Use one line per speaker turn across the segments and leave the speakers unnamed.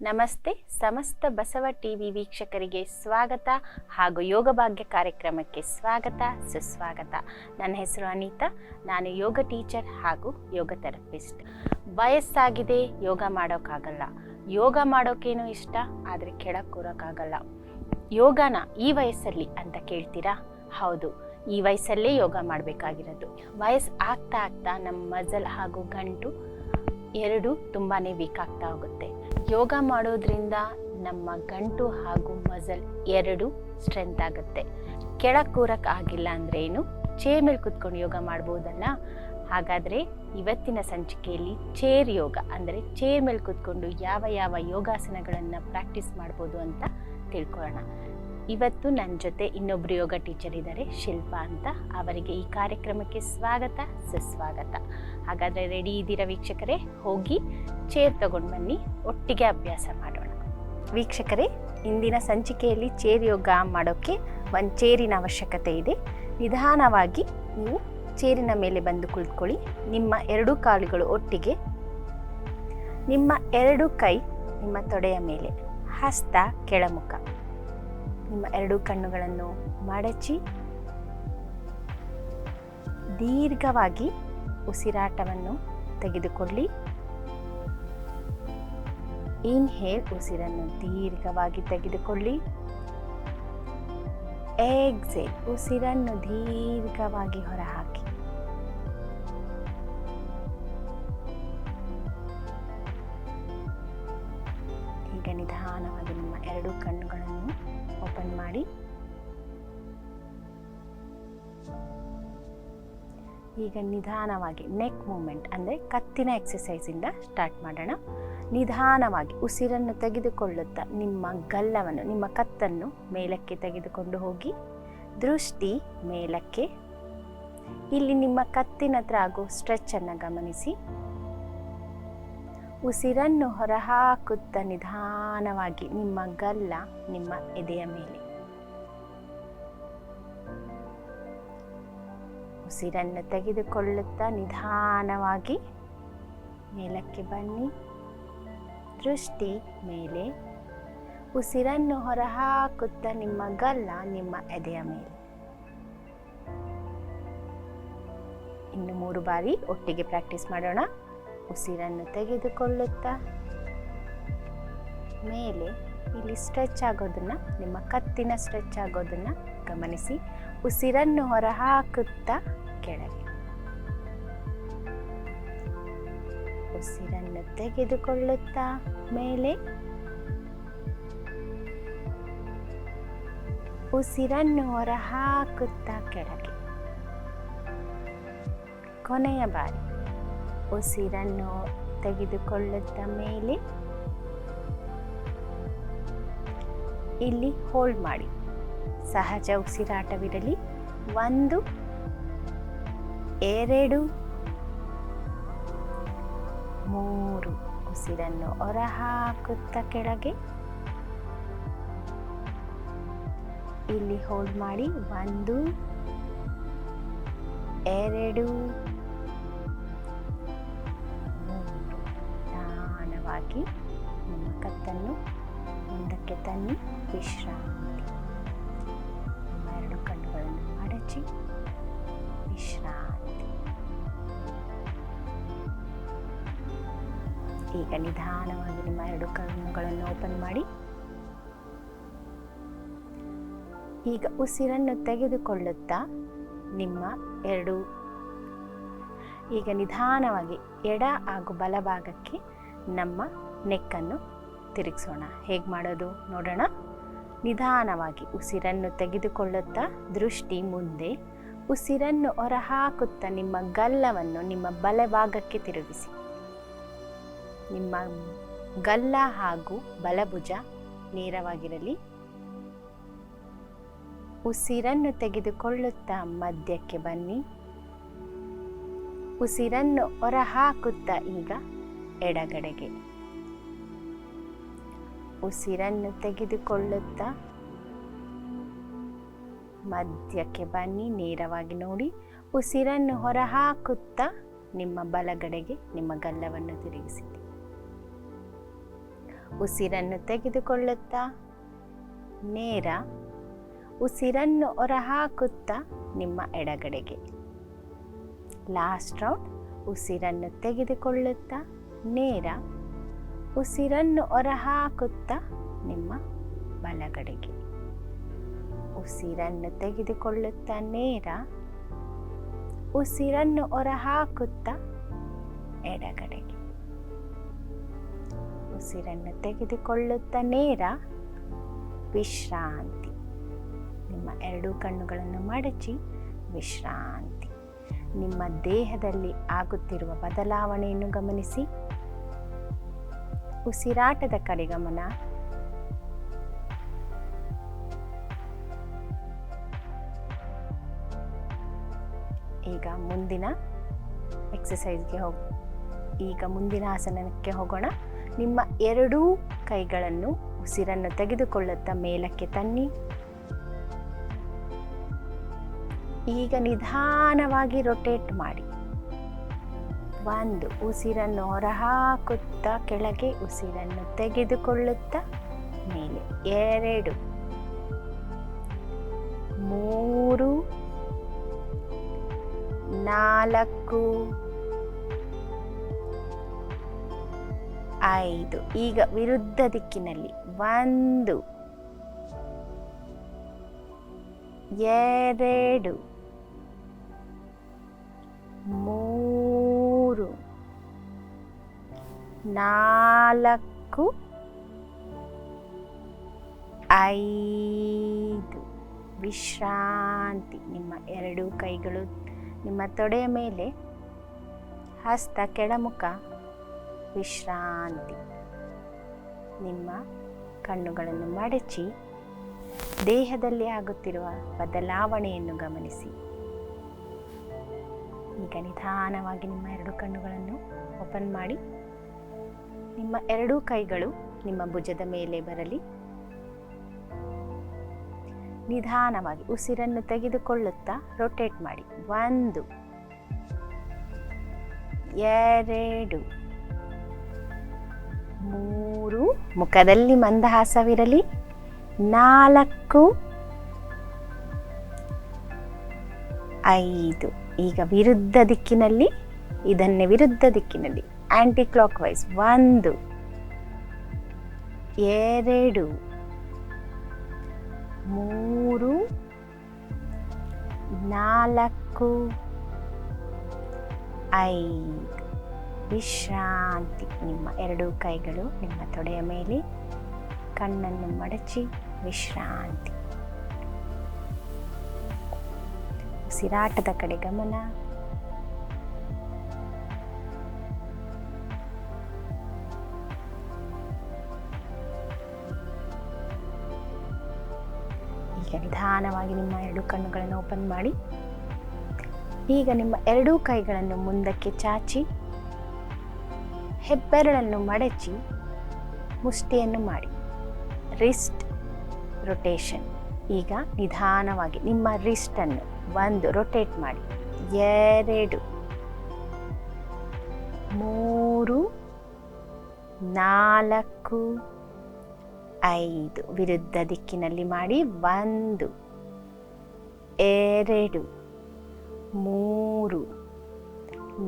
ನಮಸ್ತೆ. ಸಮಸ್ತ ಬಸವ ಟಿವಿ ವೀಕ್ಷಕರಿಗೆ ಸ್ವಾಗತ ಹಾಗೂ ಯೋಗ ಭಾಗ್ಯ ಕಾರ್ಯಕ್ರಮಕ್ಕೆ ಸ್ವಾಗತ, ಸುಸ್ವಾಗತ. ನನ್ನ ಹೆಸರು ಅನಿತಾ. ನಾನು ಯೋಗ ಟೀಚರ್ ಹಾಗೂ ಯೋಗ ಥೆರಪಿಸ್ಟ್. ವಯಸ್ಸಾಗಿದೆ, ಯೋಗ ಮಾಡೋಕ್ಕಾಗಲ್ಲ. ಯೋಗ ಮಾಡೋಕ್ಕೇನು ಇಷ್ಟ? ಆದರೆ ಕೆಳಕ್ಕೆ ಕೂರೋಕ್ಕಾಗಲ್ಲ. ಯೋಗನ ಈ ವಯಸ್ಸಲ್ಲಿ ಅಂತ ಕೇಳ್ತೀರಾ? ಹೌದು, ಈ ವಯಸ್ಸಲ್ಲೇ ಯೋಗ ಮಾಡಬೇಕಾಗಿರೋದು. ವಯಸ್ಸು ಆಗ್ತಾ ಆಗ್ತಾ ನಮ್ಮ ಮಜಲ್ ಹಾಗೂ ಗಂಟು ಎರಡು ತುಂಬಾ ವೀಕ್ ಆಗ್ತಾ ಹೋಗುತ್ತೆ. ಯೋಗ ಮಾಡೋದ್ರಿಂದ ನಮ್ಮ ಗಂಟು ಹಾಗೂ ಮಸಲ್ ಎರಡು ಸ್ಟ್ರೆಂತ್ ಆಗುತ್ತೆ. ಕೆಳಗೆ ಕೂರಕ್ಕೆ ಆಗಿಲ್ಲ ಅಂದ್ರೆ ಏನು? ಚೇರ್ ಮೇಲೆ ಕುತ್ಕೊಂಡು ಯೋಗ ಮಾಡ್ಬೋದಲ್ಲ? ಹಾಗಾದರೆ ಇವತ್ತಿನ ಸಂಚಿಕೆಯಲ್ಲಿ ಚೇರ್ ಯೋಗ ಅಂದರೆ ಚೇರ್ ಮೇಲೆ ಕುತ್ಕೊಂಡು ಯಾವ ಯಾವ ಯೋಗಾಸನಗಳನ್ನು ಪ್ರಾಕ್ಟೀಸ್ ಮಾಡ್ಬೋದು ಅಂತ ತಿಳ್ಕೊಳ್ಳೋಣ. ಇವತ್ತು ನನ್ನ ಜೊತೆ ಇನ್ನೊಬ್ರು ಯೋಗ ಟೀಚರ್ ಇದ್ದಾರೆ, ಶಿಲ್ಪಾ ಅಂತ. ಅವರಿಗೆ ಈ ಕಾರ್ಯಕ್ರಮಕ್ಕೆ ಸ್ವಾಗತ, ಸುಸ್ವಾಗತ. ಹಾಗಾದರೆ ರೆಡಿ ಇದ್ದೀರಾ ವೀಕ್ಷಕರೇ? ಹೋಗಿ ಚೇರ್ ತಗೊಂಡು ಬನ್ನಿ, ಒಟ್ಟಿಗೆ ಅಭ್ಯಾಸ ಮಾಡೋಣ. ವೀಕ್ಷಕರೇ, ಇಂದಿನ ಸಂಚಿಕೆಯಲ್ಲಿ ಚೇರ್ ಯೋಗ ಮಾಡೋಕ್ಕೆ ಒಂದು ಚೇರಿನ ಅವಶ್ಯಕತೆ ಇದೆ. ನಿಧಾನವಾಗಿ ನೀವು ಚೇರಿನ ಮೇಲೆ ಬಂದು ಕುಳಿತುಕೊಳ್ಳಿ ನಿಮ್ಮ ಎರಡು ಕಾಲುಗಳು ಒಟ್ಟಿಗೆ. ನಿಮ್ಮ ಎರಡು ಕೈ ನಿಮ್ಮ ತೊಡೆಯ ಮೇಲೆ. ಹಸ್ತ ಕೆಳಮುಖ. ನಿಮ್ಮ ಎರಡು ಕಣ್ಣುಗಳನ್ನು ಮಡಚಿ ದೀರ್ಘವಾಗಿ ಉಸಿರಾಟವನ್ನು ತೆಗೆದುಕೊಳ್ಳಿ. ಇನ್ಹೇಲ್ ಉಸಿರನ್ನು ದೀರ್ಘವಾಗಿ ತೆಗೆದುಕೊಳ್ಳಿ. ಎಕ್ಸೇಲ್ ಉಸಿರನ್ನು ದೀರ್ಘವಾಗಿ ಹೊರಹಾಕಿ. ಈಗ ನಿಧಾನವಾಗಿ ನಿಮ್ಮ ಎರಡು ಓಪನ್ ಮಾಡಿ. ಈಗ ನಿಧಾನವಾಗಿ ನೆಕ್ ಮೂಮೆಂಟ್ ಅಂದರೆ ಕತ್ತಿನ ಎಕ್ಸಸೈಸಿಂದ ಸ್ಟಾರ್ಟ್ ಮಾಡೋಣ. ನಿಧಾನವಾಗಿ ಉಸಿರನ್ನು ತೆಗೆದುಕೊಳ್ಳುತ್ತಾ ನಿಮ್ಮ ಗಲ್ಲವನ್ನು, ನಿಮ್ಮ ಕತ್ತನ್ನು ಮೇಲಕ್ಕೆ ತೆಗೆದುಕೊಂಡು ಹೋಗಿ, ದೃಷ್ಟಿ ಮೇಲಕ್ಕೆ. ಇಲ್ಲಿ ನಿಮ್ಮ ಕತ್ತಿನ ಹತ್ರ ಆಗೋ ಸ್ಟ್ರೆಚ್ಚನ್ನು ಗಮನಿಸಿ. ಉಸಿರನ್ನು ಹೊರಹಾಕುತ್ತಾ ನಿಧಾನವಾಗಿ ನಿಮ್ಮ ಗಲ್ಲ ನಿಮ್ಮ ಎದೆಯ ಮೇಲೆ. ಉಸಿರನ್ನು ತೆಗೆದುಕೊಳ್ಳುತ್ತಾ ನಿಧಾನವಾಗಿ ಮೇಲಕ್ಕೆ ಬನ್ನಿ. ದೃಷ್ಟಿ ಮೇಲೆ ಉಸಿರನ್ನು ಹೊರಹಾಕುತ್ತಾ ನಿಮ್ಮ ಗಲ್ಲ ನಿಮ್ಮ ಎದೆಯ ಮೇಲೆ. ಇನ್ನು ಮೂರು ಬಾರಿ ಒಟ್ಟಿಗೆ ಪ್ರಾಕ್ಟೀಸ್ ಮಾಡೋಣ. ಉಸಿರನ್ನು ತೆಗೆದುಕೊಳ್ಳುತ್ತಾ ಮೇಲೆ ಇಲ್ಲಿ ಸ್ಟ್ರೆಚ್ ಆಗೋದನ್ನು, ನಿಮ್ಮ ಕತ್ತಿನ ಸ್ಟ್ರೆಚ್ ಆಗೋದನ್ನು ಗಮನಿಸಿ. ಉಸಿರನ್ನು ಹೊರಹಾಕುತ್ತಾ ಕೆಳಗೆ ಉಸಿರನ್ನು ತೆಗೆದುಕೊಳ್ಳುತ್ತಾ ಮೇಲೆ. ಉಸಿರನ್ನು ಹೊರಹಾಕುತ್ತಾ ಕೆಳಗೆ. ಕೊನೆಯ ಬಾರಿ. ಉಸಿರನ್ನು ತೆಗೆದುಕೊಳ್ಳುತ್ತಾ ಮೇಲೆ. ಇಲ್ಲಿ ಹೋಲ್ಡ್ ಮಾಡಿ. ಸಹಜ ಉಸಿರಾಟವಿರಲಿ. ಒಂದು ಎರಡು ಮೂರು. ಉಸಿರನ್ನು ಹೊರಹಾಕುತ್ತಾ ಕೆಳಗೆ. ಇಲ್ಲಿ ಹೋಲ್ಡ್ ಮಾಡಿ. ಒಂದು. ಎರಡು. ನಿಧಾನವಾಗಿ ನಿಮ್ಮ ಕತ್ತನ್ನು ಮುಂದಕ್ಕೆ ತನ್ನಿ. ವಿಶ್ರಾಂತಿ. ಎರಡು ಕಣ್ಣುಗಳನ್ನು ಅಡಚಿ. ವಿಶ್ರಾಂತಿ. ಈಗ ನಿಧಾನವಾಗಿ ನಿಮ್ಮ ಎರಡು ಕಣ್ಣುಗಳನ್ನು ಓಪನ್ ಮಾಡಿ. ಈಗ ಉಸಿರನ್ನು ತೆಗೆದುಕೊಳ್ಳುತ್ತಾ ನಿಮ್ಮ ಎರಡು, ಈಗ ನಿಧಾನವಾಗಿ ಎಡ ಹಾಗೂ ಬಲಭಾಗಕ್ಕೆ ನಮ್ಮ ನೆಕ್ಕನ್ನು ತಿರುಗಿಸೋಣ. ಹೇಗೆ ಮಾಡೋದು ನೋಡೋಣ. ನಿಧಾನವಾಗಿ ಉಸಿರನ್ನು ತೆಗೆದುಕೊಳ್ಳುತ್ತಾ ದೃಷ್ಟಿ ಮುಂದೆ ಉಸಿರನ್ನು ಹೊರಹಾಕುತ್ತಾ ನಿಮ್ಮ ಗಲ್ಲವನ್ನು ನಿಮ್ಮ ಬಲಭಾಗಕ್ಕೆ ತಿರುಗಿಸಿ. ನಿಮ್ಮ ಗಲ್ಲ ಹಾಗೂ ಬಲಭುಜ ನೇರವಾಗಿರಲಿ. ಉಸಿರನ್ನು ತೆಗೆದುಕೊಳ್ಳುತ್ತಾ ಮಧ್ಯಕ್ಕೆ ಬನ್ನಿ. ಉಸಿರನ್ನು ಹೊರಹಾಕುತ್ತಾ ಈಗ ಎಡಗಡೆಗೆ. ಉಸಿರನ್ನು ತೆಗೆದುಕೊಳ್ಳುತ್ತಾ ಮಧ್ಯಕ್ಕೆ ಬನ್ನಿ ನೇರವಾಗಿ ನೋಡಿ. ಉಸಿರನ್ನು ಹೊರಹಾಕುತ್ತಾ ನಿಮ್ಮ ಬಲಗಡೆಗೆ ನಿಮ್ಮ ಗಲ್ಲವನ್ನು ತಿರುಗಿಸಿ ಉಸಿರನ್ನು ತೆಗೆದುಕೊಳ್ಳುತ್ತಾ ನೇರ ಉಸಿರನ್ನು ಹೊರಹಾಕುತ್ತಾ ನಿಮ್ಮ ಎಡಗಡೆಗೆ. ಲಾಸ್ಟ್ ರೌಂಡ್ ಉಸಿರನ್ನು ತೆಗೆದುಕೊಳ್ಳುತ್ತಾ ನೇರ ಉಸಿರನ್ನು ಹೊರಹಾಕುತ್ತಾ ನಿಮ್ಮ ಬಲಗಡೆಗೆ. ಉಸಿರನ್ನು ತೆಗೆದುಕೊಳ್ಳುತ್ತ ನೇರ, ಉಸಿರನ್ನು ಹೊರಹಾಕುತ್ತಾ ಎಡಗಡೆಗೆ. ಉಸಿರನ್ನು ತೆಗೆದುಕೊಳ್ಳುತ್ತ ನೇರ, ವಿಶ್ರಾಂತಿ. ನಿಮ್ಮ ಎರಡೂ ಕಣ್ಣುಗಳನ್ನು ಮಡಚಿ ವಿಶ್ರಾಂತಿ. ನಿಮ್ಮ ದೇಹದಲ್ಲಿ ಆಗುತ್ತಿರುವ ಬದಲಾವಣೆಯನ್ನು ಗಮನಿಸಿ. ಉಸಿರಾಟದ ಕಡೆ ಗಮನ ಮುಂದಿನ ಎಕ್ಸಸೈಸ್ಗೆ ಹೋಗಿ, ಈಗ ಮುಂದಿನ ಆಸನಕ್ಕೆ ಹೋಗೋಣ. ನಿಮ್ಮ ಎರಡೂ ಕೈಗಳನ್ನು ಉಸಿರನ್ನು ತೆಗೆದುಕೊಳ್ಳುತ್ತಾ ಮೇಲಕ್ಕೆ ತನ್ನಿ. ಈಗ ನಿಧಾನವಾಗಿ ರೊಟೇಟ್ ಮಾಡಿ. ಒಂದು, ಉಸಿರನ್ನು ಹೊರಹಾಕುತ್ತಾ ಕೆಳಗೆ ಉಸಿರನ್ನು ತೆಗೆದುಕೊಳ್ಳುತ್ತಾ ಮೇಲೆ. ಎರಡು, ಮೂರು ನಾಲ್ಕು ಐದು. ಈಗ ವಿರುದ್ಧ ದಿಕ್ಕಿನಲ್ಲಿ ಒಂದು. ಎರಡು. ಮೂರು. ನಾಲ್ಕು. ಐದು. ವಿಶ್ರಾಂತಿ. ನಿಮ್ಮ ಎರಡೂ ಕೈಗಳು ನಿಮ್ಮ ತೊಡೆಯ ಮೇಲೆ ಹಸ್ತ ಕೆಳಮುಖ ವಿಶ್ರಾಂತಿ. ನಿಮ್ಮ ಕಣ್ಣುಗಳನ್ನು ಮಡಚಿ, ದೇಹದಲ್ಲಿ ಆಗುತ್ತಿರುವ ಬದಲಾವಣೆಯನ್ನು ಗಮನಿಸಿ. ಈಗ ನಿಧಾನವಾಗಿ ನಿಮ್ಮ ಎರಡು ಕಣ್ಣುಗಳನ್ನು ಓಪನ್ ಮಾಡಿ. ನಿಮ್ಮ ಎರಡೂ ಕೈಗಳು ನಿಮ್ಮ ಭುಜದ ಮೇಲೆ ಬರಲಿ. ನಿಧಾನವಾಗಿ ಉಸಿರನ್ನು ತೆಗೆದುಕೊಳ್ಳುತ್ತಾ ರೊಟೇಟ್ ಮಾಡಿ. ಒಂದು, ಎರಡು, ಮೂರು, ಮುಖದಲ್ಲಿ ಮಂದಹಾಸವಿರಲಿ. ನಾಲ್ಕು, ಐದು. ಈಗ ವಿರುದ್ಧ ದಿಕ್ಕಿನಲ್ಲಿ, ಇದನ್ನೇ ವಿರುದ್ಧ ದಿಕ್ಕಿನಲ್ಲಿ. ಆಂಟಿ ಕ್ಲಾಕ್ ವೈಸ್ ಒಂದು, ಎರಡು ಮೂರು, ನಾಲ್ಕು, ಐದು. ವಿಶ್ರಾಂತಿ. ನಿಮ್ಮ ಎರಡೂ ಕೈಗಳು ನಿಮ್ಮ ತೊಡೆಯ ಮೇಲೆ, ಕಣ್ಣನ್ನು ಮಡಚಿ ವಿಶ್ರಾಂತಿ. ಉಸಿರಾಟದ ಕಡೆ ಗಮನ. ನಿಧಾನವಾಗಿ ನಿಮ್ಮ ಎರಡು ಕಣ್ಣುಗಳನ್ನು ಓಪನ್ ಮಾಡಿ. ಈಗ ನಿಮ್ಮ ಎರಡೂ ಕೈಗಳನ್ನು ಮುಂದಕ್ಕೆ ಚಾಚಿ, ಹೆಬ್ಬೆರಳನ್ನು ಮಡಚಿ, ಮುಷ್ಟಿಯನ್ನು ಮಾಡಿ. Wrist rotation. ಈಗ ನಿಧಾನವಾಗಿ ನಿಮ್ಮ ರಿಸ್ಟನ್ನು ಒಂದು ರೊಟೇಟ್ ಮಾಡಿ. ಎರಡು, ಮೂರು, ನಾಲ್ಕು ಐದು ವಿರುದ್ಧ ದಿಕ್ಕಿನಲ್ಲಿ ಮಾಡಿ ಒಂದು, ಎರಡು, ಮೂರು,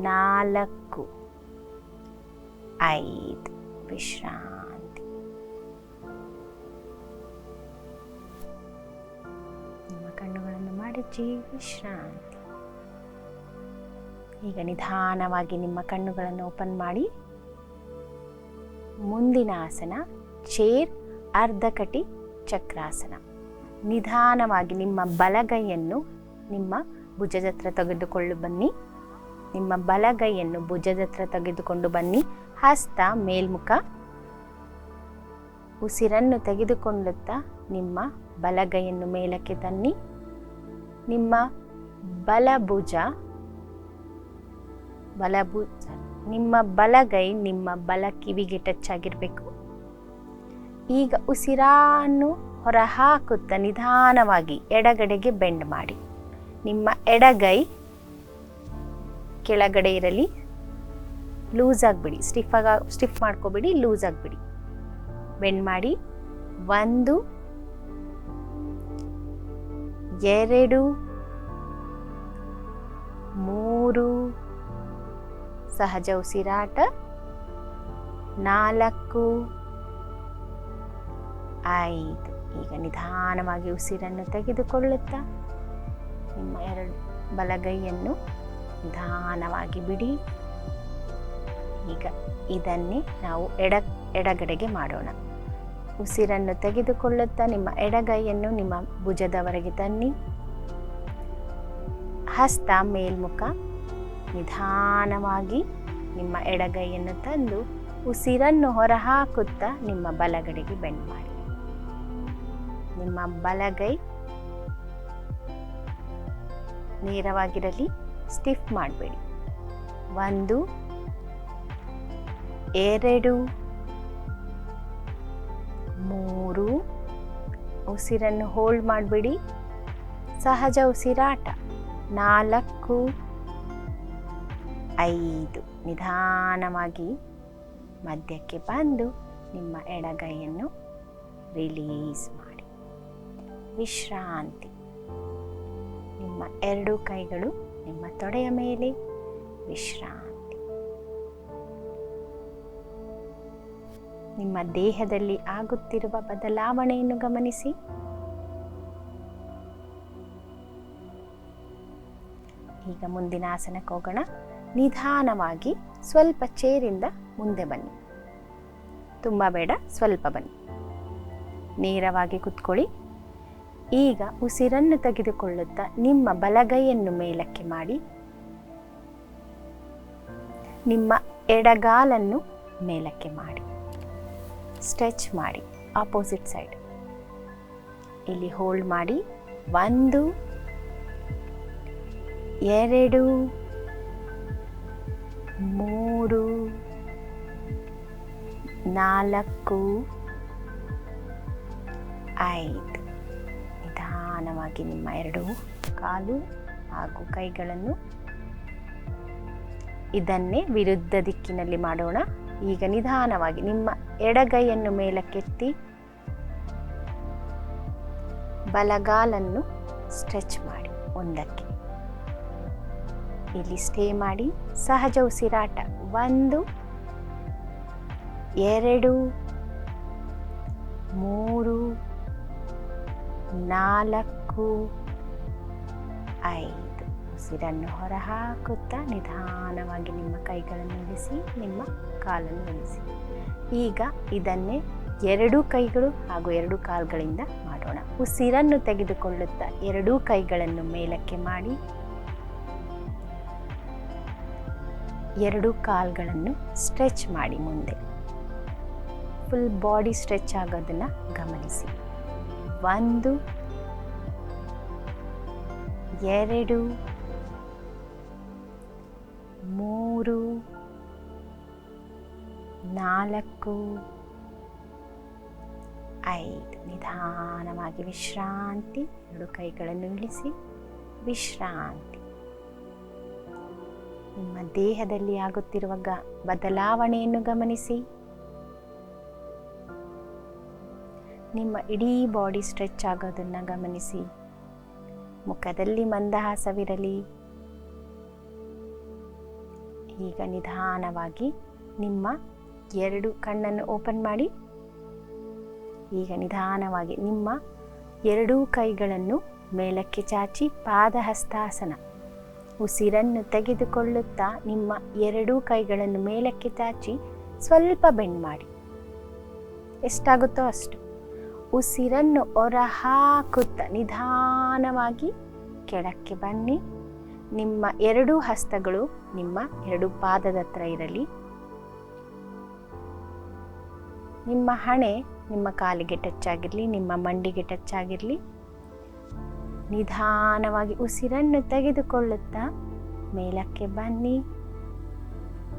ನಾಲ್ಕು, ಐದು. ವಿಶ್ರಾಂತಿ. ನಿಮ್ಮ ಕಣ್ಣುಗಳನ್ನು ಮಡಚಿ ವಿಶ್ರಾಂತಿ. ಈಗ ನಿಧಾನವಾಗಿ ನಿಮ್ಮ ಕಣ್ಣುಗಳನ್ನು ಓಪನ್ ಮಾಡಿ. ಮುಂದಿನ ಆಸನ ಚೇರ್ ಅರ್ಧಕಟಿ ಚಕ್ರಾಸನ. ನಿಧಾನವಾಗಿ ನಿಮ್ಮ ಬಲಗೈಯನ್ನು ನಿಮ್ಮ ಭುಜದ ಹತ್ರ ತೆಗೆದುಕೊಂಡು ಬನ್ನಿ. ನಿಮ್ಮ ಬಲಗೈಯನ್ನು ಭುಜದ ಹತ್ರ ತೆಗೆದುಕೊಂಡು ಬನ್ನಿ. ಹಸ್ತ, ಮೇಲ್ಮುಖ ಉಸಿರನ್ನು ತೆಗೆದುಕೊಳ್ಳುತ್ತಾ ನಿಮ್ಮ ಬಲಗೈಯನ್ನು ಮೇಲಕ್ಕೆ ತನ್ನಿ. ನಿಮ್ಮ ಬಲಭುಜ ಬಲಭುಜ, ನಿಮ್ಮ ಬಲಗೈ ನಿಮ್ಮ ಬಲ ಕಿವಿಗೆ ಟಚ್ ಆಗಿರಬೇಕು ಈಗ ಉಸಿರನ್ನು ಹೊರಹಾಕುತ್ತಾ ನಿಧಾನವಾಗಿ ಎಡಗಡೆಗೆ ಬೆಂಡ್ ಮಾಡಿ. ನಿಮ್ಮ ಎಡಗೈ ಕೆಳಗಡೆ ಇರಲಿ. ಲೂಸ್ ಆಗಿಬಿಡಿ. ಸ್ಟಿಫ್ ಆಗ, ಸ್ಟಿಫ್ ಮಾಡ್ಕೋಬಿಡಿ, ಲೂಸ್ ಆಗಿಬಿಡಿ. ಬೆಂಡ್ ಮಾಡಿ. ಒಂದು, ಎರಡು, ಮೂರು, ಸಹಜ ಉಸಿರಾಟ. ನಾಲ್ಕು ಐದು ಈಗ ನಿಧಾನವಾಗಿ ಉಸಿರನ್ನು ತೆಗೆದುಕೊಳ್ಳುತ್ತಾ ನಿಮ್ಮ ಎರಡು ಬಲಗೈಯನ್ನು ನಿಧಾನವಾಗಿ ಬಿಡಿ. ಈಗ ಇದನ್ನೇ ನಾವು ಎಡ, ಎಡಗಡೆಗೆ ಮಾಡೋಣ. ಉಸಿರನ್ನು ತೆಗೆದುಕೊಳ್ಳುತ್ತಾ ನಿಮ್ಮ ಎಡಗೈಯನ್ನು ನಿಮ್ಮ ಭುಜದವರೆಗೆ ತನ್ನಿ. ಹಸ್ತ, ಮೇಲ್ಮುಖ ನಿಧಾನವಾಗಿ ನಿಮ್ಮ ಎಡಗೈಯನ್ನು ತಂದು ಉಸಿರನ್ನು ಹೊರಹಾಕುತ್ತಾ ನಿಮ್ಮ ಬಲಗಡೆಗೆ ಬೆಂಡ್ ಮಾಡಿ. ನಿಮ್ಮ ಬಲಗೈ ನೇರವಾಗಿರಲಿ, ಸ್ಟಿಫ್ ಮಾಡಬೇಡಿ. ಒಂದು, ಎರಡು, ಮೂರು, ಉಸಿರನ್ನು ಹೋಲ್ಡ್ ಮಾಡಬೇಡಿ. ಸಹಜ ಉಸಿರಾಟ, ನಾಲ್ಕು, ಐದು. ನಿಧಾನವಾಗಿ ಮಧ್ಯಕ್ಕೆ ಬಂದು ನಿಮ್ಮ ಎಡಗೈಯನ್ನು ರಿಲೀಸ್ ಮಾಡಿ ವಿಶ್ರಾಂತಿ. ನಿಮ್ಮ ಎರಡು ಕೈಗಳು ನಿಮ್ಮ ತೊಡೆಯ ಮೇಲೆ ವಿಶ್ರಾಂತಿ. ನಿಮ್ಮ ದೇಹದಲ್ಲಿ ಆಗುತ್ತಿರುವ ಬದಲಾವಣೆಯನ್ನು ಗಮನಿಸಿ. ಈಗ ಮುಂದಿನ ಆಸನಕ್ಕೆ ಹೋಗೋಣ. ನಿಧಾನವಾಗಿ ಸ್ವಲ್ಪ ಚೇರಿಂದ ಮುಂದೆ ಬನ್ನಿ. ತುಂಬ ಬೇಡ, ಸ್ವಲ್ಪ ಬನ್ನಿ. ನೇರವಾಗಿ ಕುತ್ಕೊಳ್ಳಿ. ಈಗ ಉಸಿರನ್ನು ತೆಗೆದುಕೊಳ್ಳುತ್ತಾ ನಿಮ್ಮ ಬಲಗೈಯನ್ನು ಮೇಲಕ್ಕೆ ಮಾಡಿ. ನಿಮ್ಮ ಎಡಗಾಲನ್ನು ಮೇಲಕ್ಕೆ ಮಾಡಿ. ಸ್ಟ್ರೆಚ್ ಮಾಡಿ ಆಪೋಸಿಟ್ ಸೈಡ್ ಇಲ್ಲಿ ಹೋಲ್ಡ್ ಮಾಡಿ, ಒಂದು, ಎರಡು, ಮೂರು, ನಾಲ್ಕು, ಐದು. ನಿಧಾನವಾಗಿ ನಿಮ್ಮ ಎರಡು ಕಾಲು ಹಾಗೂ ಕೈಗಳನ್ನು ಇದನ್ನೇ ವಿರುದ್ಧ ದಿಕ್ಕಿನಲ್ಲಿ ಮಾಡೋಣ. ಈಗ ನಿಧಾನವಾಗಿ ನಿಮ್ಮ ಎಡಗೈಯನ್ನು ಮೇಲಕ್ಕೆತ್ತಿ ಬಲಗಾಲನ್ನು ಸ್ಟ್ರೆಚ್ ಮಾಡಿ ಒಂದಕ್ಕೆ. ಇಲ್ಲಿ ಸ್ಟೇ ಮಾಡಿ. ಸಹಜ ಉಸಿರಾಟ. ಒಂದು, ಎರಡು, ಮೂರು, ನಾಲ್ಕು ಐದು. ಉಸಿರನ್ನು ಹೊರಹಾಕುತ್ತಾ ನಿಧಾನವಾಗಿ ನಿಮ್ಮ ಕೈಗಳನ್ನು ಇಳಿಸಿ, ನಿಮ್ಮ ಕಾಲನ್ನು ಇಳಿಸಿ. ಈಗ ಇದನ್ನೇ ಎರಡೂ ಕೈಗಳು ಹಾಗೂ ಎರಡು ಕಾಲುಗಳಿಂದ ಮಾಡೋಣ. ಉಸಿರನ್ನು ತೆಗೆದುಕೊಳ್ಳುತ್ತಾ ಎರಡೂ ಕೈಗಳನ್ನು ಮೇಲಕ್ಕೆ ಮಾಡಿ. ಎರಡು ಕಾಲುಗಳನ್ನು ಸ್ಟ್ರೆಚ್ ಮಾಡಿ ಮುಂದೆ. ಫುಲ್ ಬಾಡಿ ಸ್ಟ್ರೆಚ್ ಆಗೋದನ್ನು ಗಮನಿಸಿ. ಒಂದು ಎರಡು, ಮೂರು, ನಾಲ್ಕು, ಐದು. ನಿಧಾನವಾಗಿ ವಿಶ್ರಾಂತಿ. ಎರಡು ಕೈಗಳನ್ನು ಇಳಿಸಿ ವಿಶ್ರಾಂತಿ. ನಿಮ್ಮ ದೇಹದಲ್ಲಿ ಆಗುತ್ತಿರುವ ಗ, ಬದಲಾವಣೆಯನ್ನು ಗಮನಿಸಿ. ನಿಮ್ಮ ಇಡೀ ಬಾಡಿ ಸ್ಟ್ರೆಚ್ ಆಗೋದನ್ನು ಗಮನಿಸಿ. ಮುಖದಲ್ಲಿ ಮಂದಹಾಸವಿರಲಿ. ಈಗ ನಿಧಾನವಾಗಿ ನಿಮ್ಮ ಎರಡು ಕಣ್ಣನ್ನು ಓಪನ್ ಮಾಡಿ. ಈಗ ನಿಧಾನವಾಗಿ ನಿಮ್ಮ ಎರಡೂ ಕೈಗಳನ್ನು ಮೇಲಕ್ಕೆ ಚಾಚಿ ಪಾದಹಸ್ತಾಸನ. ಉಸಿರನ್ನು ತೆಗೆದುಕೊಳ್ಳುತ್ತಾ ನಿಮ್ಮ ಎರಡೂ ಕೈಗಳನ್ನು ಮೇಲಕ್ಕೆ ಚಾಚಿ ಸ್ವಲ್ಪ ಬೆಂಡ್ ಮಾಡಿ. ಎಷ್ಟಾಗುತ್ತೋ ಅಷ್ಟು. ಉಸಿರನ್ನು ಹೊರಹಾಕುತ್ತ ನಿಧಾನವಾಗಿ ಕೆಳಕ್ಕೆ ಬನ್ನಿ. ನಿಮ್ಮ ಎರಡೂ ಹಸ್ತಗಳು ನಿಮ್ಮ ಎರಡು ಪಾದದ ಹತ್ರ ಇರಲಿ. ನಿಮ್ಮ ಹಣೆ ನಿಮ್ಮ ಕಾಲಿಗೆ ಟಚ್ ಆಗಿರಲಿ, ನಿಮ್ಮ ಮಂಡಿಗೆ ಟಚ್ ಆಗಿರಲಿ. ನಿಧಾನವಾಗಿ ಉಸಿರನ್ನು ತೆಗೆದುಕೊಳ್ಳುತ್ತಾ ಮೇಲಕ್ಕೆ ಬನ್ನಿ.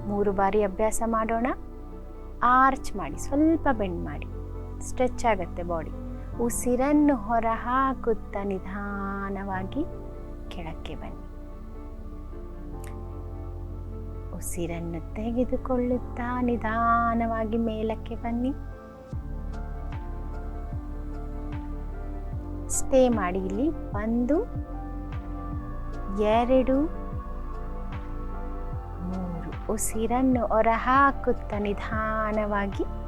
ಮೂರು ಬಾರಿ ಅಭ್ಯಾಸ ಮಾಡೋಣ. ಆರ್ಚ್ ಮಾಡಿ, ಸ್ವಲ್ಪ ಬೆಂಡ್ ಮಾಡಿ. ಸ್ಟ್ರೆಚ್ ಆಗುತ್ತೆ ಬಾಡಿ. ಉಸಿರನ್ನು ಹೊರಹಾಕುತ್ತಾ ನಿಧಾನವಾಗಿ ಕೆಳಕ್ಕೆ ಬನ್ನಿ. ಉಸಿರನ್ನು ತೆಗೆದುಕೊಳ್ಳುತ್ತಾ ನಿಧಾನವಾಗಿ ಮೇಲಕ್ಕೆ ಬನ್ನಿ. ಸ್ಟೇ ಮಾಡಿ, ಇಲ್ಲಿ ಒಂದು, ಎರಡು, ಮೂರು. ಉಸಿರನ್ನು ಹೊರಹಾಕುತ್ತಾ ನಿಧಾನವಾಗಿ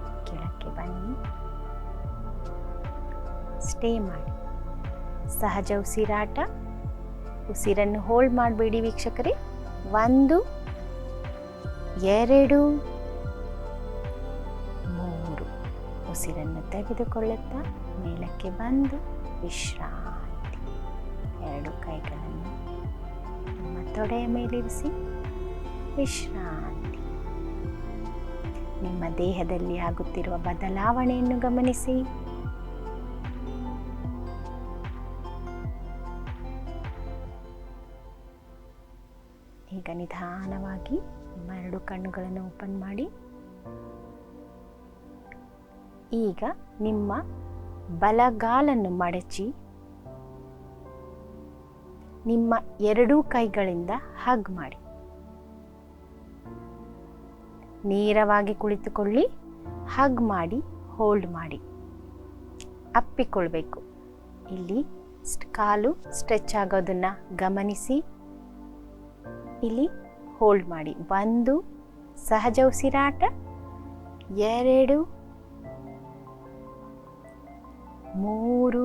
ಸ್ಟೇ ಮಾಡಿ. ಸಹಜ ಉಸಿರಾಟ, ಉಸಿರನ್ನು ಹೋಲ್ಡ್ ಮಾಡಬೇಡಿ ವೀಕ್ಷಕರೇ. ಒಂದು, ಎರಡು, ಮೂರು. ಉಸಿರನ್ನು ತೆಗೆದುಕೊಳ್ಳುತ್ತಾ ಮೇಲಕ್ಕೆ ಬಂದು ವಿಶ್ರಾಂತಿ. ಎರಡು ಕೈಗಳನ್ನು ನಮ್ಮ ತೊಡೆಯ ಮೇಲಿರಿಸಿ ವಿಶ್ರಾಂತಿ. ನಿಮ್ಮ ದೇಹದಲ್ಲಿ ಆಗುತ್ತಿರುವ ಬದಲಾವಣೆಯನ್ನು ಗಮನಿಸಿ. ನಿಮ್ಮ ಎರಡು ಕಣ್ಣುಗಳನ್ನು ಓಪನ್ ಮಾಡಿ. ಈಗ ನಿಮ್ಮ ಬಲಗಾಲನ್ನು ಮಡಚಿ. ನಿಮ್ಮ ಎರಡೂ ಕೈಗಳಿಂದ ಹಗ್ ಮಾಡಿ. ನೇರವಾಗಿ ಕುಳಿತುಕೊಳ್ಳಿ, ಹಗ್ ಮಾಡಿ, ಹೋಲ್ಡ್ ಮಾಡಿ. ಅಪ್ಪಿಕೊಳ್ಬೇಕು. ಇಲ್ಲಿ ಕಾಲು ಸ್ಟ್ರೆಚ್ ಆಗೋದನ್ನು ಗಮನಿಸಿ. ಇಲ್ಲಿ ಹೋಲ್ಡ್ ಮಾಡಿ. ಒಂದು ಸಹಜ ಉಸಿರಾಟ ಎರಡು ಮೂರು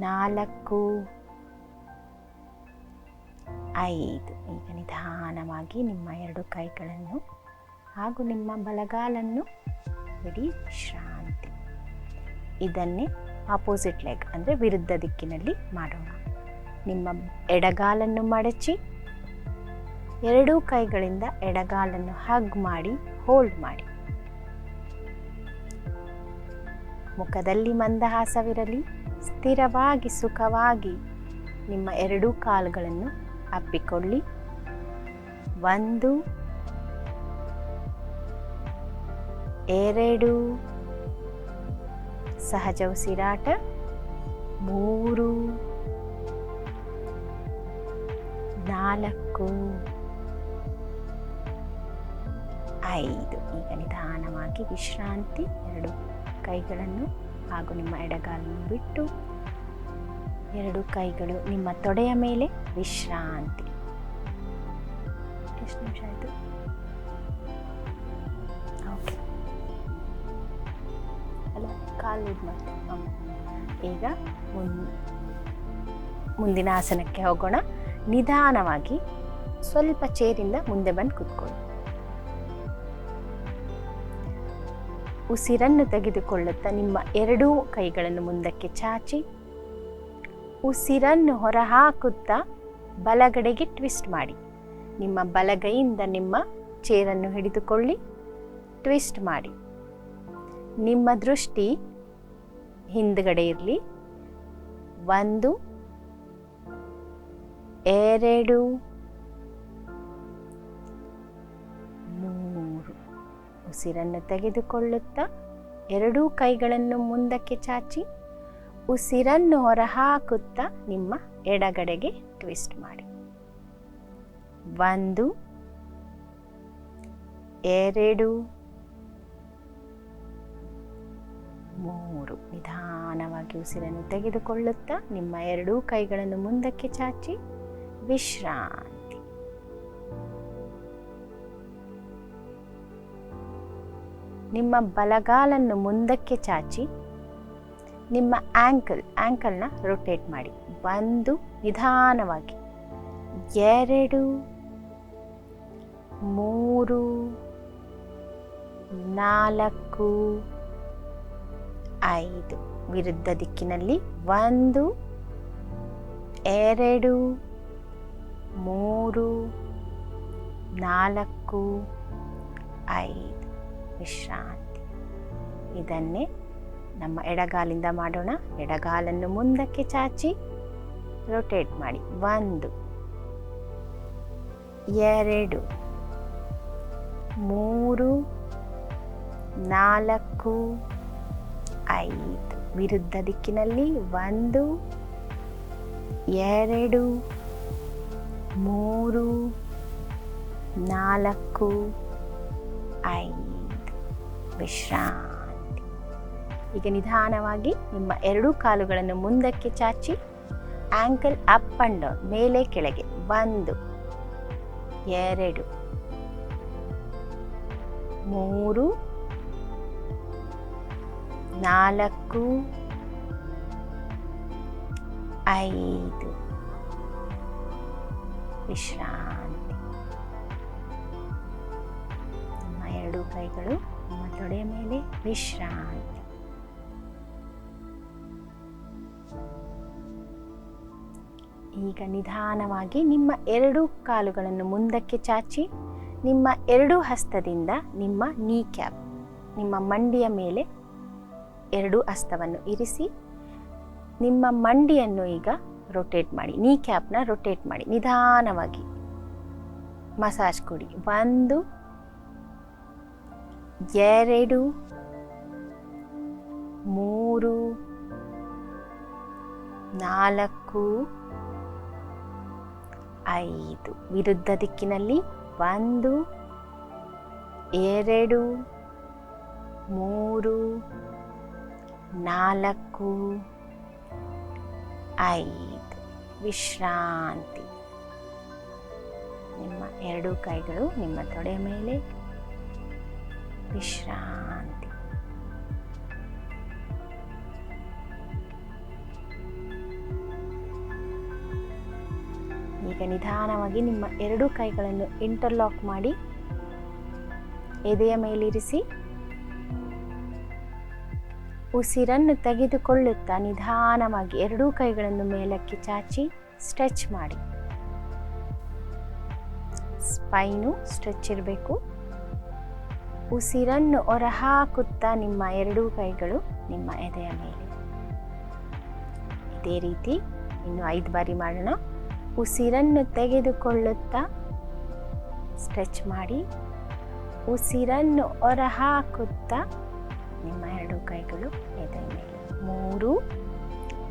ನಾಲ್ಕು ಐದು. ಈಗ ನಿಧಾನವಾಗಿ ನಿಮ್ಮ ಎರಡು ಕೈಗಳನ್ನು ಹಾಗೂ ನಿಮ್ಮ ಬಲಗಾಲನ್ನು ಬಿಡಿ ಶ್ರಾಂತಿ ಇದನ್ನೇ ಆಪೋಸಿಟ್ ಲೆಗ್ ಅಂದರೆ ವಿರುದ್ಧ ದಿಕ್ಕಿನಲ್ಲಿ ಮಾಡೋಣ. ನಿಮ್ಮ ಎಡಗಾಲನ್ನು ಮಡಚಿ, ಎರಡೂ ಕೈಗಳಿಂದ ಎಡಗಾಲನ್ನು ಹಗ್ ಮಾಡಿ ಹೋಲ್ಡ್ ಮಾಡಿ. ಮುಖದಲ್ಲಿ ಮಂದಹಾಸವಿರಲಿ, ಸ್ಥಿರವಾಗಿ, ಸುಖವಾಗಿ ನಿಮ್ಮ ಎರಡೂ ಕಾಲುಗಳನ್ನು ಅಪ್ಪಿಕೊಳ್ಳಿ. ಒಂದು, ಎರಡು, ಸಹಜ ಉಸಿರಾಟ. ಮೂರು ನಾಲ್ಕು. ಐದು. ಈಗ ನಿಧಾನವಾಗಿ ವಿಶ್ರಾಂತಿ. ಎರಡು. ಕೈಗಳನ್ನು ಹಾಗೂ ನಿಮ್ಮ ಎಡಗಾಲನ್ನು ಬಿಟ್ಟು ಎರಡು ಕೈಗಳು ನಿಮ್ಮ ತೊಡೆಯ ಮೇಲೆ ವಿಶ್ರಾಂತಿ. ಎಷ್ಟು ನಿಮಿಷ ಆಯಿತು? ಓಕೆ. ಅಲ್ಲ, ಕಾಲು ಇದು. ಈಗ ಮುಂದಿನ ಆಸನಕ್ಕೆ ಹೋಗೋಣ. ನಿಧಾನವಾಗಿ ಸ್ವಲ್ಪ ಚೇರಿಂದ ಮುಂದೆ ಬಂದು ಕೂತ್ಕೊಳ್ಳಿ. ಉಸಿರನ್ನು ತೆಗೆದುಕೊಳ್ಳುತ್ತಾ ನಿಮ್ಮ ಎರಡೂ ಕೈಗಳನ್ನು ಮುಂದಕ್ಕೆ ಚಾಚಿ, ಉಸಿರನ್ನು ಹೊರಹಾಕುತ್ತಾ ಬಲಗಡೆಗೆ ಟ್ವಿಸ್ಟ್ ಮಾಡಿ. ನಿಮ್ಮ ಬಲಗೈಯಿಂದ ನಿಮ್ಮ ಚೇರನ್ನು ಹಿಡಿದುಕೊಳ್ಳಿ, ಟ್ವಿಸ್ಟ್ ಮಾಡಿ. ನಿಮ್ಮ ದೃಷ್ಟಿ ಹಿಂದ್ಗಡೆ ಇರಲಿ. ಒಂದು ಎರಡು ಮೂರು. ಉಸಿರನ್ನು ತೆಗೆದುಕೊಳ್ಳುತ್ತಾ ಎರಡೂ ಕೈಗಳನ್ನು ಮುಂದಕ್ಕೆ ಚಾಚಿ, ಉಸಿರನ್ನು ಹೊರಹಾಕುತ್ತಾ ನಿಮ್ಮ ಎಡಗಡೆಗೆ ಟ್ವಿಸ್ಟ್ ಮಾಡಿ. ಒಂದು, ಎರಡು, ಮೂರು. ನಿಧಾನವಾಗಿ ಉಸಿರನ್ನು ತೆಗೆದುಕೊಳ್ಳುತ್ತಾ ನಿಮ್ಮ ಎರಡೂ ಕೈಗಳನ್ನು ಮುಂದಕ್ಕೆ ಚಾಚಿ ವಿಶ್ರಾಂತಿ. ನಿಮ್ಮ ಬಲಗಾಲನ್ನು ಮುಂದಕ್ಕೆ ಚಾಚಿ, ನಿಮ್ಮ ಆ್ಯಂಕಲ್ ಆ್ಯಂಕಲ್ನ ರೊಟೇಟ್ ಮಾಡಿ. ಒಂದು, ನಿಧಾನವಾಗಿ. ಎರಡು, ಮೂರು, ನಾಲ್ಕು, ಐದು. ವಿರುದ್ಧ ದಿಕ್ಕಿನಲ್ಲಿ ಒಂದು, ಎರಡು ಮೂರು, ನಾಲ್ಕು, ಐದು ವಿಶ್ರಾಂತಿ. ಇದನ್ನೇ ನಮ್ಮ ಎಡಗಾಲಿಂದ ಮಾಡೋಣ. ಎಡಗಾಲನ್ನು ಮುಂದಕ್ಕೆ ಚಾಚಿ ರೊಟೇಟ್ ಮಾಡಿ. ಒಂದು, ಎರಡು, ಮೂರು, ನಾಲ್ಕು, ಐದು. ವಿರುದ್ಧ ದಿಕ್ಕಿನಲ್ಲಿ ಒಂದು, ಎರಡು ಮೂರು, ನಾಲ್ಕು, ಐದು. ವಿಶ್ರಾಂತಿ. ಈಗ ನಿಧಾನವಾಗಿ ನಿಮ್ಮ ಎರಡೂ ಕಾಲುಗಳನ್ನು ಮುಂದಕ್ಕೆ ಚಾಚಿ ಆಂಕಲ್ ಅಪ್ ಅಂಡ್ ಡೌನ್ ಮೇಲೆ, ಕೆಳಗೆ. ಒಂದು, ಎರಡು, ಮೂರು, ನಾಲ್ಕು, ಐದು. ವಿಶ್ರಾಂತಿ. ನಿಮ್ಮ ಎರಡು ಕೈಗಳು ನಿಮ್ಮ ತೊಡೆಯ ಮೇಲೆ ವಿಶ್ರಾಂತಿ. ಈಗ ನಿಧಾನವಾಗಿ ನಿಮ್ಮ ಎರಡು ಕಾಲುಗಳನ್ನು ಮುಂದಕ್ಕೆ ಚಾಚಿ, ನಿಮ್ಮ ಎರಡು ಹಸ್ತದಿಂದ ನಿಮ್ಮ ನೀ ಕ್ಯಾಪ್ ನಿಮ್ಮ ಮಂಡಿಯ ಮೇಲೆ ಎರಡು ಹಸ್ತವನ್ನು ಇರಿಸಿ, ನಿಮ್ಮ ಮಂಡಿಯನ್ನು ಈಗ ರೊಟೇಟ್ ಮಾಡಿ ನೀ ಕ್ಯಾಪ್ನ ರೊಟೇಟ್ ಮಾಡಿ, ನಿಧಾನವಾಗಿ ಮಸಾಜ್ ಕೊಡಿ. ಒಂದು, ಎರಡು, ಮೂರು, ನಾಲ್ಕು, ಐದು. ವಿರುದ್ಧ ದಿಕ್ಕಿನಲ್ಲಿ ಒಂದು, ಎರಡು, ಮೂರು, ನಾಲ್ಕು, ಐದು. ವಿಶ್ರಾಂತಿ. ನಿಮ್ಮ ಎರಡು ಕೈಗಳು ನಿಮ್ಮ ತೊಡೆ ಮೇಲೆ. ವಿಶ್ರಾಂತಿ. ಈಗ ನಿಧಾನವಾಗಿ ನಿಮ್ಮ ಎರಡು ಕೈಗಳನ್ನು ಇಂಟರ್ಲಾಕ್ ಮಾಡಿ ಎದೆಯ ಮೇಲಿರಿಸಿ. ಉಸಿರನ್ನು ತೆಗೆದುಕೊಳ್ಳುತ್ತಾ ನಿಧಾನವಾಗಿ ಎರಡೂ ಕೈಗಳನ್ನು ಮೇಲಕ್ಕೆ ಚಾಚಿ ಸ್ಟ್ರೆಚ್ ಮಾಡಿ. ಸ್ಪೈನು ಸ್ಟ್ರೆಚ್ ಇರಬೇಕು. ಉಸಿರನ್ನು ಹೊರಹಾಕುತ್ತಾ ನಿಮ್ಮ ಎರಡೂ ಕೈಗಳು ನಿಮ್ಮ ಎದೆಯ ಮೇಲೆ. ಇದೇ ರೀತಿ ಇನ್ನು ಐದು ಬಾರಿ ಮಾಡೋಣ. ಉಸಿರನ್ನು ತೆಗೆದುಕೊಳ್ಳುತ್ತಾ ಸ್ಟ್ರೆಚ್ ಮಾಡಿ. ಉಸಿರನ್ನು ಹೊರಹಾಕುತ್ತಾ ನಿಮ್ಮ ಎರಡು ಕೈಗಳು ಎದೆ ಮೇಲೆ. ಮೂರು,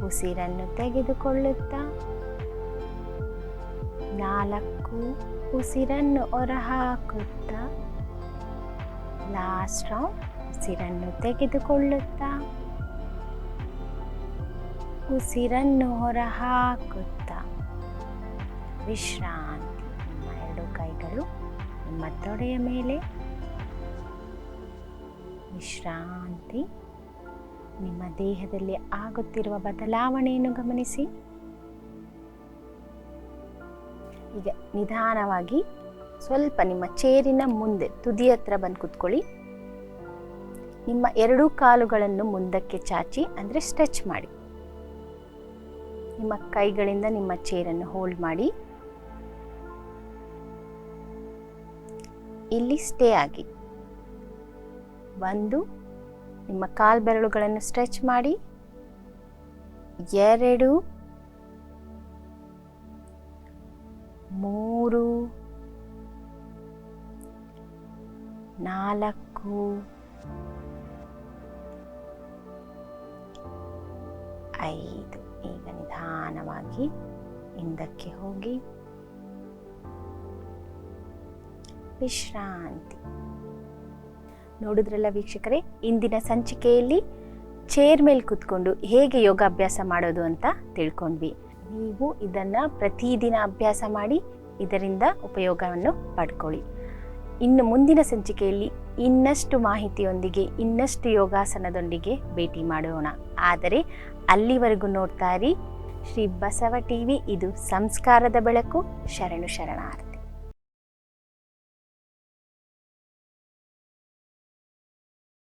ಉಸಿರನ್ನು ತೆಗೆದುಕೊಳ್ಳುತ್ತಾ. ನಾಲ್ಕು, ಉಸಿರನ್ನು ಹೊರಹಾಕುತ್ತಾ. ಲಾಸ್ಟ್ ರೌಂಡ್ ಉಸಿರನ್ನು ತೆಗೆದುಕೊಳ್ಳುತ್ತಾ. ಉಸಿರನ್ನು ಹೊರಹಾಕುತ್ತಾ. ವಿಶ್ರಾಂತಿ. ನಿಮ್ಮ ಎರಡು ಕೈಗಳು ನಿಮ್ಮ ತೊಡೆಯ ಮೇಲೆ. ವಿಶ್ರಾಂತಿ. ನಿಮ್ಮ ದೇಹದಲ್ಲಿ ಆಗುತ್ತಿರುವ ಬದಲಾವಣೆಯನ್ನು ಗಮನಿಸಿ. ಈಗ ನಿಧಾನವಾಗಿ ಸ್ವಲ್ಪ ನಿಮ್ಮ ಚೇರಿನ ಮುಂದೆ, ತುದಿ ಹತ್ರ ಬಂದು ಕೂತ್ಕೊಳ್ಳಿ. ನಿಮ್ಮ ಎರಡೂ ಕಾಲುಗಳನ್ನು ಮುಂದಕ್ಕೆ ಚಾಚಿ, ಅಂದರೆ ಸ್ಟ್ರೆಚ್ ಮಾಡಿ. ನಿಮ್ಮ ಕೈಗಳಿಂದ ನಿಮ್ಮ ಚೇರನ್ನು ಹೋಲ್ಡ್ ಮಾಡಿ. ಇಲ್ಲಿ ಸ್ಟೇ ಆಗಿ. ಒಂದು ನಿಮ್ಮ ಕಾಲು ಬೆರಳುಗಳನ್ನು ಸ್ಟ್ರೆಚ್ ಮಾಡಿ. ಎರಡು, ಮೂರು, ನಾಲ್ಕು, ಐದು. ಈಗ ನಿಧಾನವಾಗಿ ಹಿಂದಕ್ಕೆ ಹೋಗಿ. ವಿಶ್ರಾಂತಿ. ನೋಡಿದ್ರಲ್ಲ ವೀಕ್ಷಕರೇ? ಇಂದಿನ ಸಂಚಿಕೆಯಲ್ಲಿ ಚೇರ್ ಮೇಲೆ ಕೂತ್ಕೊಂಡು ಹೇಗೆ ಯೋಗಾಭ್ಯಾಸ ಮಾಡೋದು ಅಂತ ತಿಳ್ಕೊಂಡ್ವಿ. ನೀವು ಇದನ್ನು ಪ್ರತಿದಿನ ಅಭ್ಯಾಸ ಮಾಡಿ ಇದರಿಂದ ಉಪಯೋಗವನ್ನು ಪಡ್ಕೊಳ್ಳಿ. ಇನ್ನು ಮುಂದಿನ ಸಂಚಿಕೆಯಲ್ಲಿ ಇನ್ನಷ್ಟು ಮಾಹಿತಿಯೊಂದಿಗೆ, ಇನ್ನಷ್ಟು ಯೋಗಾಸನದೊಂದಿಗೆ ಭೇಟಿ ಮಾಡೋಣ. ಆದರೆ ಅಲ್ಲಿವರೆಗೂ ನೋಡ್ತಾ ಶ್ರೀ ಬಸವ ಟಿವಿ, ಇದು ಸಂಸ್ಕಾರದ ಬೆಳಕು, ಶರಣು ಶರಣಾರ್ಥಿ.